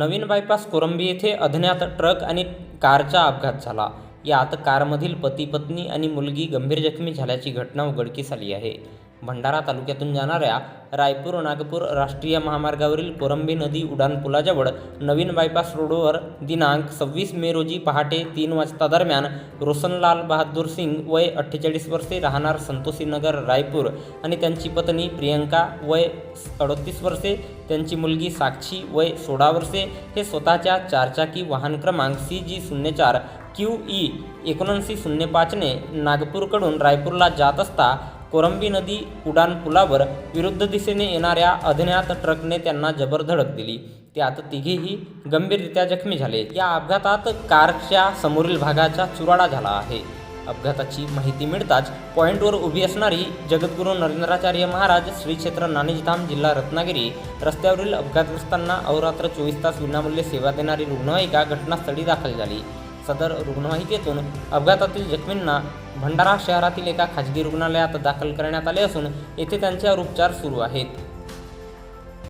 नवीन bypass Korambi येथे अज्ञात truck आणि कारचा अपघात झाला. यात कारमधील पती पत्नी आणि मुलगी गंभीर जखमी झाल्याची घटना उघडकीस आली आहे. भंडारा तालुक्यातून जाणाऱ्या रायपूर नागपूर राष्ट्रीय महामार्गावरील कोरंबी नदी उड्डाणपुलाजवळ नवीन बायपास रोडवर दिनांक सव्वीस मे रोजी पहाटे तीन वाजता दरम्यान रोशनलाल बहादूर सिंग वय अठ्ठेचाळीस वर्षे राहणार संतोषीनगर रायपूर आणि त्यांची पत्नी प्रियंका वय अडतीस वर्षे त्यांची मुलगी साक्षी वय सोळा वर्षे हे स्वतःच्या चारचाकी वाहन क्रमांक सी जी शून्य चार क्यू ई एकोणऐंशी शून्य पाचने नागपूरकडून रायपूरला जात असता कोरंबी नदी उड्डाण पुलावर विरुद्ध दिशेने येणाऱ्या अज्ञात ट्रकने त्यांना जबर धडक दिली. त्यात तिघेही गंभीररित्या जखमी झाले. या अपघातात कारच्या समोरील भागाचा चुराडा झाला आहे. अपघाताची माहिती मिळताच पॉईंटवर उभी असणारी जगद्गुरू नरेंद्राचार्य महाराज श्री क्षेत्र नाणेजधाम जिल्हा रत्नागिरी रस्त्यावरील अपघातग्रस्तांना अहोरात्र चोवीस तास विनामूल्य सेवा देणारी रुग्णवाहिका घटनास्थळी दाखल झाली. सदर रुग्णवाहिकेतून अपघातातील जखमींना भंडारा शहरातील एका खाजगी रुग्णालयात दाखल करण्यात आले असून येथे त्यांच्यावर उपचार सुरू आहेत.